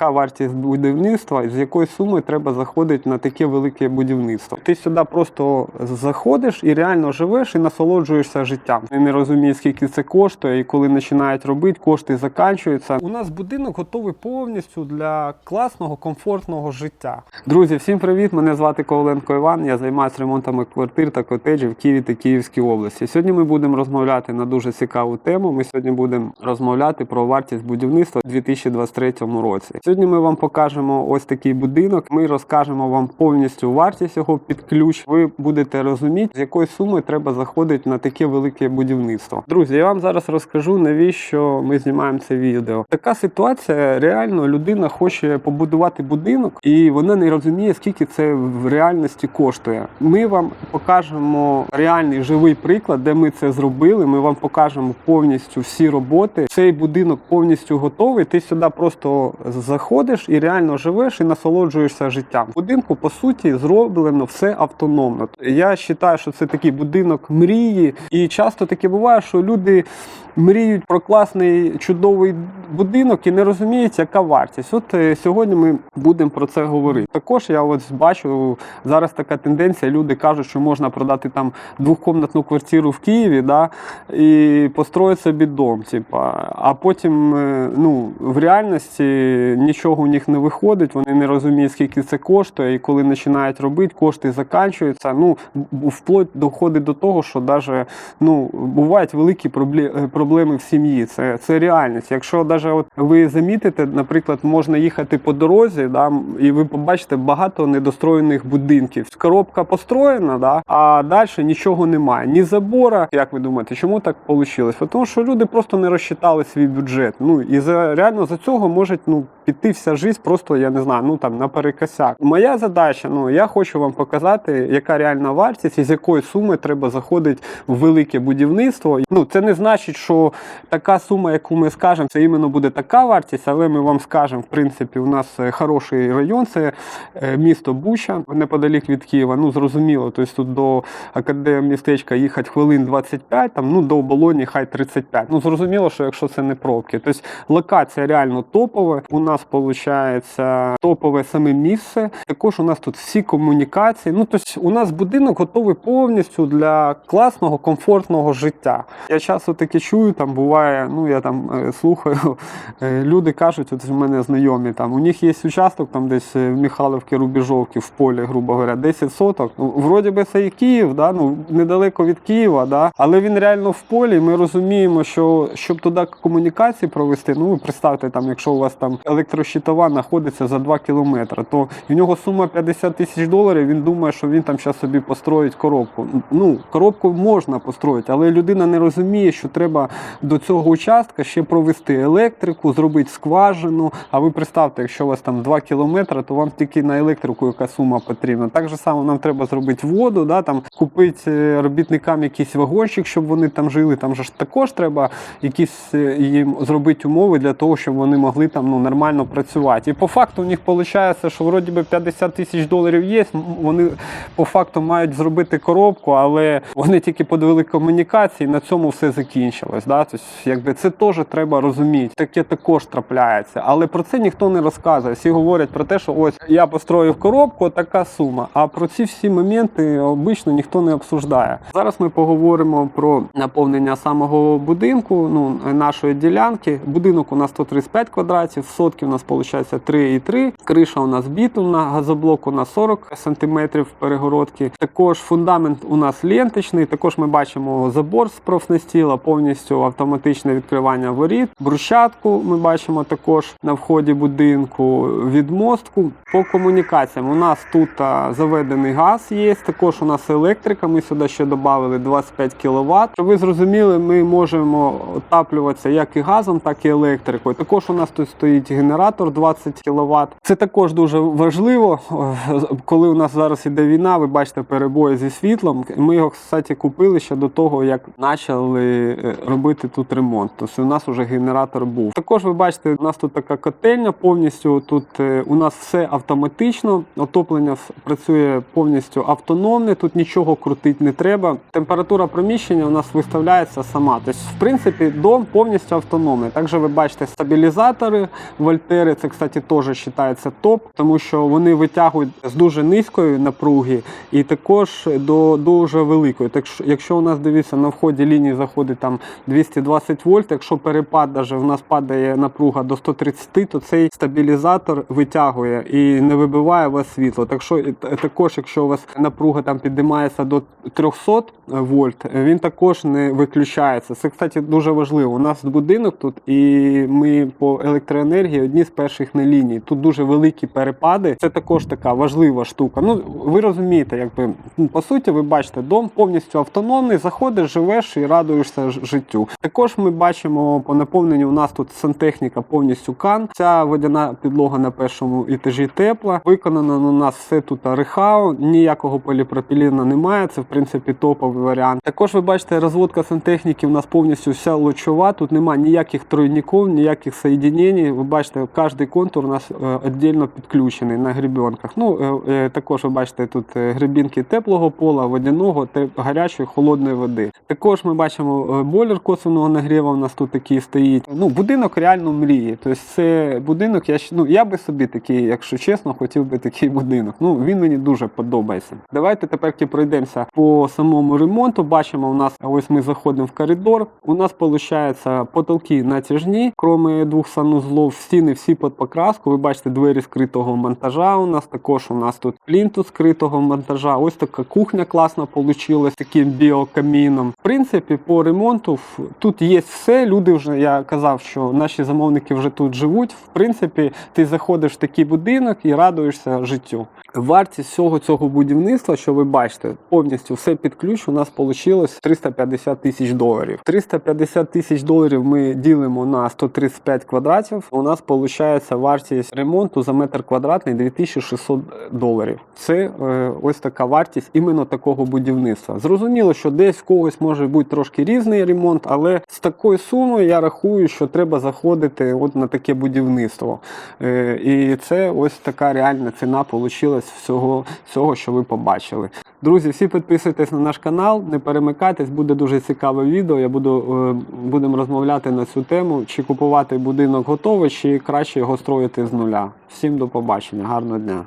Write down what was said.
Яка вартість будівництва і з якої суми треба заходити на таке велике будівництво? Ти сюди просто заходиш і реально живеш і насолоджуєшся життям. Ти не розумієш, скільки це коштує, і коли починають робити, кошти закінчуються. У нас будинок готовий повністю для класного, комфортного життя. Друзі, всім привіт! Мене звати Коваленко Іван. Я займаюся ремонтами квартир та котеджів в Києві та Київській області. Сьогодні ми будемо розмовляти на дуже цікаву тему. Ми сьогодні будемо розмовляти про вартість будівництва у 2023 році. Сьогодні ми вам покажемо ось такий будинок. Ми розкажемо вам повністю вартість його під ключ. Ви будете розуміти, з якої суми треба заходити на таке велике будівництво. Друзі, я вам зараз розкажу, навіщо ми знімаємо це відео. Така ситуація реально людина хоче побудувати будинок, і вона не розуміє, скільки це в реальності коштує. Ми вам покажемо реальний живий приклад, де ми це зробили. Ми вам покажемо повністю всі роботи. Цей будинок повністю готовий. Ти сюди просто заходиш і реально живеш і насолоджуєшся життям. Будинку по суті зроблено все автономно. Я вважаю, що це такий будинок мрії, і часто таке буває, що люди мріють про класний чудовий будинок і не розуміють, яка вартість. От е, сьогодні ми будемо про це говорити. Також я ось бачу зараз така тенденція. Люди кажуть, що можна продати там двохкомнатну квартиру в Києві, да, і построїти собі дом. Типа, а потім е, ну, в реальності нічого у них не виходить, вони не розуміють, скільки це коштує, і коли починають робити, кошти закінчуються. Ну, вплоть доходить до того, що даже, ну, бувають великі е, проблеми в сім'ї. Це, це реальність. Якщо даже от ви замітите, наприклад, можна їхати по дорозі, да, і ви побачите багато недостроєних будинків. Коробка построєна, да, а далі нічого немає. Ні забора. Як ви думаєте, чому так вийшло? Тому що люди просто не розчитали свій бюджет. Ну і за реально за цього може ну, піти вся життя просто, я не знаю, ну там наперекосяк. Моя задача, ну я хочу вам показати, яка реальна вартість і з якої суми треба заходити в велике будівництво. Ну це не значить, що така сума, яку ми скажемо, це іменно буде така вартість, але ми вам скажемо, в принципі, у нас е, хороший район, це е, місто Буча, неподалік від Києва. Ну зрозуміло, тобто тут до академмістечка їхати хвилин 25, там ну до оболоні хай 35. Ну зрозуміло, що якщо це не пробки, тобто локація реально топова. У нас виходить топове саме місце. Також у нас тут всі комунікації. Ну тобто у нас будинок готовий повністю для класного, комфортного життя. Я часто таке чую, там буває, ну я там е, слухаю, е, люди кажуть, от в мене знайомі, там у них є участок там десь е, в Михайловці, Рубіжовки, в полі, грубо говоря, 10 соток. Ну, вроді би це і Київ, да? ну, недалеко від Києва, да? але він реально в полі. Ми розуміємо, що щоб туди комунікації провести, ну представте, там, якщо у вас там електрощитова знаходиться за 2 кілометри, то в нього сума 50 тисяч доларів. Він думає, що він там зараз собі построїть коробку. Ну, коробку можна построїти, але людина не розуміє, що треба до цього участка ще провести електрику, зробити скважину. А ви представте, якщо у вас там 2 кілометри, то вам тільки на електрику яка сума потрібна. Так же само нам треба зробити воду, да, там купити е, робітникам якийсь вагончик, щоб вони там жили. Там же ж також треба якісь е, їм зробити умови для того, щоб вони могли там ну нормально працювати. І по факту у них виходить, що вроді би 50 тисяч доларів є. Вони по факту мають зробити коробку, але вони тільки подивили комунікації, на цьому все закінчилось. Да? Тобто, якби це теж треба розуміти. Таке також трапляється. Але про це ніхто не розказує. Всі говорять про те, що ось я построїв коробку, така сума. А про ці всі моменти обично ніхто не обсуждає. Зараз ми поговоримо про наповнення самого будинку, ну нашої ділянки. Будинок у нас 135 квадратів, сотки у нас виходить 3,3. Криша у нас бітумна, газоблок у нас 40 сантиметрів перегородки. Також фундамент у нас ленточний. Також ми бачимо забор з профнестіла, повністю автоматичне відкривання воріт. Брусчатку ми бачимо також на вході будинку. Відмостку по комунікаціям. У нас тут заведений газ є. Також у нас електрика. Ми сюди ще додали 25 кВт. Щоб ви зрозуміли, ми можемо отаплюватися як і газом, так і електрикою. Також у нас тут стоїть генератор 20 кВт. Це також дуже важливо. Е, Коли у нас зараз іде війна, ви бачите перебої зі світлом. Ми його, кстати, купили ще до того, як почали е, робити тут ремонт. Тобто у нас вже генератор був. Також ви бачите, у нас тут така котельня повністю. Тут е, у нас все автоматично. Отоплення працює повністю автономне. Тут нічого крутити не треба. Температура приміщення у нас виставляється сама. Тобто, в принципі, дом повністю автономний. Також ви бачите стабілізатори, вольтери. Це, кстати, теж вважається топ, тому що вони витягують з дуже низької напруги і також до дуже великої. Так що, якщо у нас дивіться на вході лінії заходить там 220 вольт, якщо перепад даже в нас падає напруга до 130, то цей стабілізатор витягує і не вибиває у вас світло. Так що також, якщо у вас напруга там піднімається до 300 вольт, він також не виключається. Це, кстати, дуже важливо. У нас будинок тут, і ми по електроенергії одні з перших на лінії. Тут дуже великі перепади. Це також така важлива штука. Ну ви розумієте, якби ну, по суті, ви бачите, дом повністю автономний. Заходиш, живеш і радуєшся ж- життю. Також ми бачимо по наповненню. У нас тут сантехніка повністю кан. Ця водяна підлога на першому етажі тепла. Виконано у нас все тут рехау, ніякого поліпропіліна немає. Це в принципі топовий варіант. Також ви бачите, розводка сантехніки у нас повністю вся лучова. Тут немає ніяких тройників, ніяких соєдинень. Ви бачите, кожний контур у нас е, віддільно підключений на гребінках. Ну е, е, також ви бачите тут е, гребінки теплого пола, водяного, гарячої, холодної води. Також ми бачимо е, бойлер косвеного нагріву. У нас тут такий стоїть. Ну будинок реально мрії. Тобто це будинок. Я ну я би собі такий, якщо чесно, хотів би такий будинок. Ну він мені дуже подобається. Давайте тепер пройдемося по самому ремонту. Бачимо, у нас ось ми заходимо в коридор. У нас виходить потолки натяжні, крім двох санузлов, стіни всі під покраску. Ви бачите двері скритого монтажа. У нас також у нас тут плінтус скритого монтажа. Ось така кухня класна вийшла з таким біокаміном. В принципі, по ремонту тут є все. Люди вже я казав, що наші замовники вже тут живуть. В принципі, ти заходиш в такий будинок і радуєшся життю. Вартість всього цього будівництва, що ви бачите, повністю все під ключ, у нас вийшло 350 тисяч доларів. 350 тисяч доларів ми ділимо на 135 квадратів. У нас виходить вартість ремонту за метр квадратний 2600 доларів. Це е, ось така вартість іменно такого будівництва. Зрозуміло, що десь в когось може бути трошки різний ремонт, але з такою сумою я рахую, що треба заходити от на таке будівництво. Е, І це ось така реальна ціна вийшла всього, всього, що ви побачили. Друзі, всі підписуйтесь на наш канал, не перемикайтесь, буде дуже цікаве відео. Я буду е, будемо розмовляти на цю тему, чи купувати будинок готовий, чи краще його строїти з нуля. Всім до побачення, гарного дня.